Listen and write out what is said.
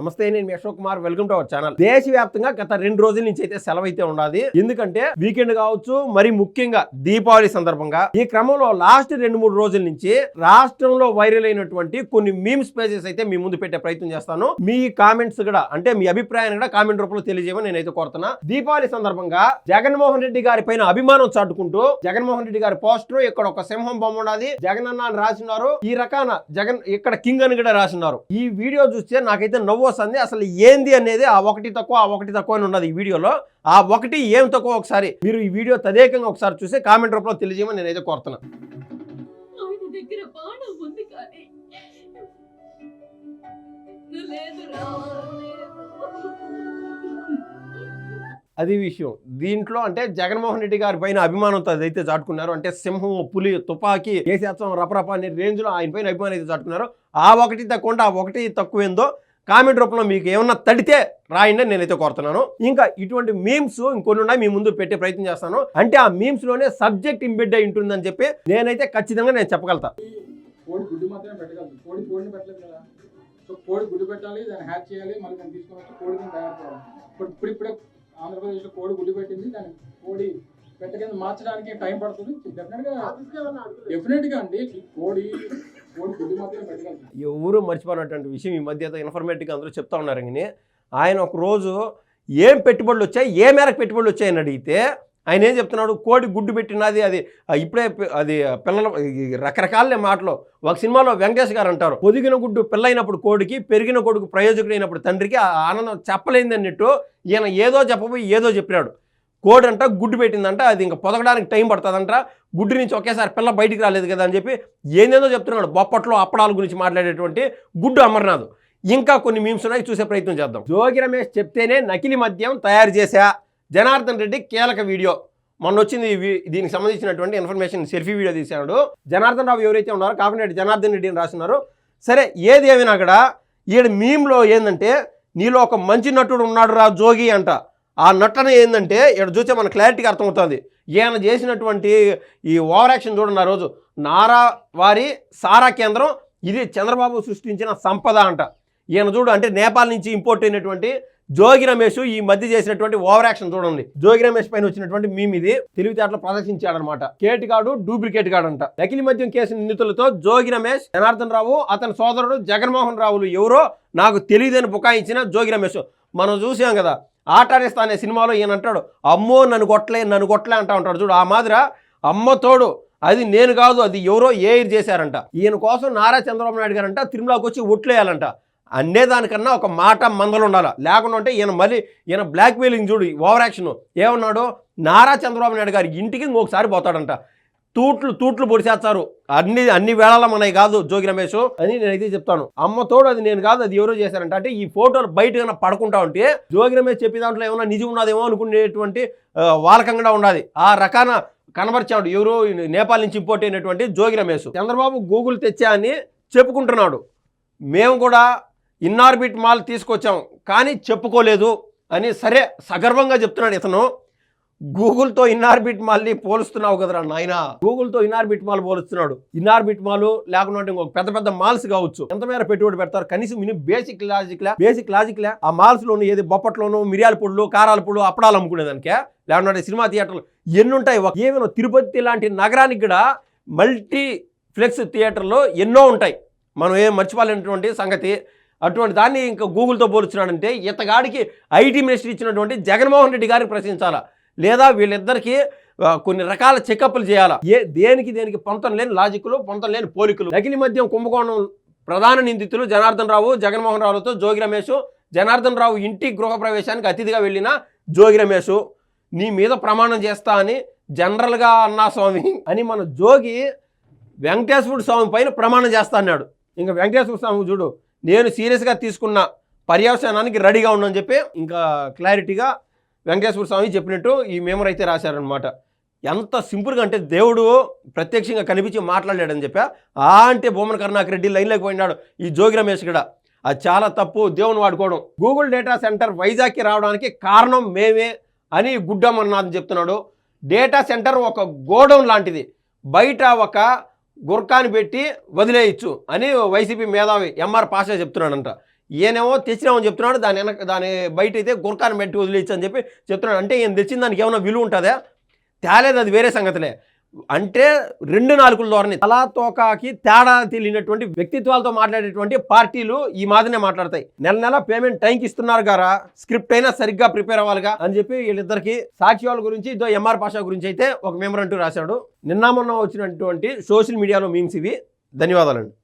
నమస్తే నేను Ashok Kumar. Welcome to our channel. దేశవ్యాప్తంగా గత రెండు రోజుల నుంచి అయితే సెలవు అయితే ఉన్నది ఎందుకంటే వీకెండ్ కావచ్చు మరి ముఖ్యంగా దీపావళి సందర్భంగా ఈ క్రమంలో లాస్ట్ రెండు మూడు రోజుల నుంచి రాష్ట్రంలో వైరల్ అయినటువంటి కొన్ని మీమ్స్ పేజెస్ అయితే మీ ముందు పెట్టే ప్రయత్నం చేస్తాను. మీ కామెంట్స్ కూడా అంటే మీ అభిప్రాయాన్ని కూడా కామెంట్ రూపంలో తెలియజేయమని నేనైతే కోరుతున్నా. దీపావళి సందర్భంగా జగన్మోహన్ రెడ్డి గారి పైన అభిమానం చాటుకుంటూ జగన్మోహన్ రెడ్డి గారి పోస్టర్ ఇక్కడ ఒక సింహం బొమ్మ ఉన్నది జగన్ అన్న అని రాసినారు. ఈ రకాన జగన్ ఇక్కడ కింగ్ అని కూడా రాసినారు. ఈ వీడియో చూస్తే నాకైతే నవ్వు వస్తుంది అసలు ఏంది అనేది ఆ ఒకటి తక్కువ ఆ ఒకటి తక్కువ అని ఉన్నది ఈ వీడియోలో. ఆ ఒకటి ఏం తక్కువ ఒకసారి మీరు ఈ వీడియో తదేకంగా ఒకసారి చూసి కామెంట్ రూపంలో తెలియజేయమని నేనైతే కోరుతున్నా ఆయన దగ్గర బాణం ఉంది కానీ లేదురా అది విషయం. దీంట్లో అంటే జగన్మోహన్ రెడ్డి గారి పైన అభిమానంతో అదైతే చాటుకున్నారు అంటే సింహం పులి తుపాకీ కేశాత్సం రపరప అనే రేంజ్లో ఆయన పైన అభిమానం అయితే చాటుకున్నారు ఆ ఒకటి తక్కువ ఆ ఒకటి తక్కువ ఏందో కామెంట్ రూపంలో మీకు ఏమన్నా తడితే రాయండి అని నేనైతే కోరుతున్నాను. ఇంకా ఇటువంటి మీమ్స్ ఇంకొన్ని ఉన్నాయి మీ ముందు పెట్టే ప్రయత్నం చేస్తాను. అంటే ఆ మీమ్స్లోనే సబ్జెక్ట్ ఇంబెడ్ అయి ఉంటుందని చెప్పి నేనైతే ఖచ్చితంగా నేను చెప్పగలుగుతా. కోడి గుడ్డు మాత్రమే పెట్టగలదు కోడి కోడిని పెట్టలేదు కదా. సో కోడి గుడ్డు పెట్టాలి దాన్ని హ్యాచ్ చేయాలి మళ్ళీ దాన్ని తీసుకొని వచ్చి కోడిని తయారు చేయాలి. ఇప్పుడు ఇప్పుడు ఇప్పుడే ఆంధ్రప్రదేశ్లో కోడి గుడ్డు పెట్టింది దాన్ని కోడి పెట్ట కింద మార్చడానికి టైం పడుతుంది. డెఫినెట్గా డెఫినెట్గా అండి. కోడి కోడి గుడ్డు ఎవరు మర్చిపోయినటువంటి విషయం ఈ మధ్య ఇన్ఫర్మేటివ్గా అందరూ చెప్తా ఉన్నారు కానీ ఆయన ఒక రోజు ఏం పెట్టుబడులు వచ్చాయి ఏ మేరకు పెట్టుబడులు వచ్చాయని అడిగితే ఆయన ఏం చెప్తున్నాడు? కోడి గుడ్డు పెట్టినది అది ఇప్పుడే అది పిల్లల ఈ రకరకాల మాటలు. ఒక సినిమాలో వెంకటేష్ గారు అంటారు పొదిగిన గుడ్డు పిల్లైనప్పుడు కోడికి పెరిగిన కొడుకు ప్రయోజకుడైనప్పుడు తండ్రికి ఆ ఆనందం చెప్పలేదన్నట్టు ఈయన ఏదో చెప్పబోయి ఏదో చెప్పినాడు. కోడంట గుడ్డు పెట్టిందంట అది ఇంకా పొదగడానికి టైం పడుతుందంట. గుడ్డు నుంచి ఒకేసారి పిల్ల బయటికి రాలేదు కదా అని చెప్పి ఏందేదో చెప్తున్నాడు బొప్పట్లో అప్పడాల గురించి మాట్లాడేటువంటి గుడ్డు అమర్నాథ్. ఇంకా కొన్ని మీమ్స్ ఉన్నాయి చూసే ప్రయత్నం చేద్దాం. జోగి రమేష్ చెప్తేనే నకిలీ మద్యం తయారు చేశా. జనార్దన్ రెడ్డి కీలక వీడియో. మొన్న వచ్చింది దీనికి సంబంధించినటువంటి ఇన్ఫర్మేషన్ సెల్ఫీ వీడియో తీశాడు. జనార్దన్ రావు ఎవరైతే ఉన్నారో కాకినాడ జనార్దన్ రెడ్డి అని రాస్తున్నారు. సరే ఏది ఏమైనా అక్కడ ఈడ మీమ్లో ఏంటంటే నీలో ఒక మంచి నటుడు ఉన్నాడు రా జోగి అంట. ఆ నటన ఏంటంటే ఇక్కడ చూస్తే మన క్లారిటీగా అర్థమవుతుంది. ఈయన చేసినటువంటి ఈ ఓవర్ యాక్షన్ చూడండి ఆ రోజు. నారా వారి సారా కేంద్రం ఇది చంద్రబాబు సృష్టించిన సంపద అంట. ఈయన చూడు అంటే నేపాల్ నుంచి ఇంపోర్ట్ అయినటువంటి జోగి రమేష్ ఈ మధ్య చేసినటువంటి ఓవర్ యాక్షన్ చూడండి. జోగి రమేష్ పైన వచ్చినటువంటి మేము ఇది తెలివితేటలు ప్రదర్శించాడనమాట. కేటు కాడు డూప్లికేట్ కాడు అంట నకిలీ మద్యం కేసు నిందితులతో జోగి రమేష్ జనార్దన్ రావు అతని సోదరుడు జగన్మోహన్ రావులు ఎవరో నాకు తెలియదని బుకాయించిన జోగి రమేష్. మనం చూసాం కదా ఆటాడిస్తా అనే సినిమాలో ఈయన అంటాడు అమ్మో నన్ను కొట్టలే నన్ను కొట్టలే అంటా ఉంటాడు. చూడు ఆ మాదిర అమ్మ తోడు అది నేను కాదు అది ఎవరో ఏర్ చేశారంట. ఈయన కోసం నారా చంద్రబాబు నాయుడు గారంట తిరుమలకి వచ్చి ఒట్లేయాలంట అనేదానికన్నా ఒక మాట మందలు ఉండాలి. లేకుండా ఉంటే ఈయన మళ్ళీ ఈయన బ్లాక్ మెయిలింగ్ చూడు ఓవర్ యాక్షన్ ఏమన్నాడు? నారా చంద్రబాబు నాయుడు గారి ఇంటికి ఇంకొకసారి పోతాడంట. తూట్లు తూట్లు పొడిచేస్తారు. అన్ని అన్ని వేళల మనవి కాదు జోగి రమేష్. అని నేనైతే చెప్తాను. అమ్మ తోడు అది నేను కాదు అది ఎవరో చేశారంట అంటే ఈ ఫోటోలు బయట ఏమైనా పడుకుంటా ఉంటే జోగి రమేష్ చెప్పే దాంట్లో ఏమైనా నిజం ఉన్నదేమో అనుకునేటువంటి వాలకంగా ఉన్నది ఆ రకాన కనబరిచాడు ఎవరు నేపాల్ నుంచి ఇంపోర్ట్ అయినటువంటి జోగి రమేష్. చంద్రబాబు గూగుల్ తెచ్చా అని చెప్పుకుంటున్నాడు. మేము కూడా ఇన్నార్బిట్ మాల్ తీసుకొచ్చాం కానీ చెప్పుకోలేదు అని సరే సగర్వంగా చెప్తున్నాడు ఇతను. గూగుల్తో ఇన్నార్బిట్ మాల్ని పోలుస్తున్నావు కదరా నాయన. గూగుల్తో ఇన్నార్బిట్ మాల్ పోలుస్తున్నాడు. ఇన్నార్బిట్ మాల్ లేకుండా ఇంకొక పెద్ద పెద్ద మాల్స్ కావచ్చు. ఎంత మేర పెట్టుబడి పెడతారు? కనీసం మిని బేసిక్ లాజిక్ లా బేసిక్ లాజిక్ లా ఆ మాల్స్ లోను ఏది బొప్పట్లోను మిరియాల పొడులు కారాల పొడులు అప్పడాలు అమ్ముకునేదానికే. లేకుండా సినిమా థియేటర్లు ఎన్ని ఉంటాయి? ఒక- ఏమైనా తిరుపతి లాంటి నగరానికి కూడా మల్టీ ఫ్లెక్స్ థియేటర్లు ఎన్నో ఉంటాయి. మనం ఏం మర్చిపోలేనటువంటి సంగతి. అటువంటి దాన్ని ఇంకా గూగుల్తో పోలుస్తున్నాడంటే ఇతగాడికి ఐటీ మినిస్టర్ ఇచ్చినటువంటి జగన్మోహన్ రెడ్డి గారిని ప్రశ్నించాలా? లేదా వీళ్ళిద్దరికీ కొన్ని రకాల చెకప్లు చేయాలా? ఏ దేనికి దేనికి పొంతం లేని లాజిక్లు పొంతం లేని పోలికలు. నకిలీ మద్యం కుంభకోణం ప్రధాన నిందితులు జనార్దన్ రావు జగన్మోహన్ రావులతో జోగి రమేష్. జనార్దన్ రావు ఇంటి గృహప్రవేశానికి అతిథిగా వెళ్ళిన జోగి రమేష్. నీ మీద ప్రమాణం చేస్తా అని జనరల్గా అన్నా స్వామి అని మన జోగి వెంకటేశ్వర స్వామి పైన ప్రమాణం చేస్తా అన్నాడు. ఇంకా వెంకటేశ్వర స్వామి చూడు నేను సీరియస్గా తీసుకున్న పర్యవసానానికి రెడీగా ఉన్నాను చెప్పి ఇంకా క్లారిటీగా వెంకటేశ్వర స్వామి చెప్పినట్టు ఈ మేమర్ అయితే రాశారనమాట ఎంత సింపుల్గా అంటే దేవుడు ప్రత్యక్షంగా కనిపించి మాట్లాడాడని చెప్పా. ఆ అంటే భూమన కరుణాకర్ రెడ్డి లైన్లోకి పోయినాడు ఈ జోగి రమేష్ కూడా. అది చాలా తప్పు దేవుని వాడుకోవడం. గూగుల్ డేటా సెంటర్ వైజాగ్కి రావడానికి కారణం మేమే అని గుడ్డమన్నాథ్ చెప్తున్నాడు. డేటా సెంటర్ ఒక గోడౌన్ లాంటిది. బయట ఒక గుర్కాని పెట్టి వదిలేయచ్చు అని వైసీపీ మేధావి ఎంఆర్ పాషా చెప్తున్నాడంట. ఈయనేమో తెచ్చినామని చెప్తున్నాడు దాని వెనక దాని బయట అయితే గురకాన్ని పెట్టి వదిలేచ్చు అని చెప్పి చెప్తున్నాడు. అంటే ఈయన తెచ్చిన దానికి ఏమైనా విలువ ఉంటుందా? తేలేదు అది వేరే సంగతిలే. అంటే రెండు నాలుగుల ధోరణి. తలా తోకాకి తేడా తెలియనటువంటి వ్యక్తిత్వాలతో మాట్లాడేటువంటి పార్టీలు ఈ మాదిరినే మాట్లాడతాయి. నెల నెల పేమెంట్ టైంకి ఇస్తున్నారు గారా? స్క్రిప్ట్ అయినా సరిగ్గా ప్రిపేర్ అవ్వాలిగా? అని చెప్పి వీళ్ళిద్దరికి సాక్షి వాళ్ళ గురించి ఇదో ఎంఆర్ పాషా గురించి అయితే ఒక మెంబర్ అంటూ రాశాడు. నిన్న మొన్న వచ్చినటువంటి సోషల్ మీడియాలో మీమ్స్ ఇవి. ధన్యవాదాలండి.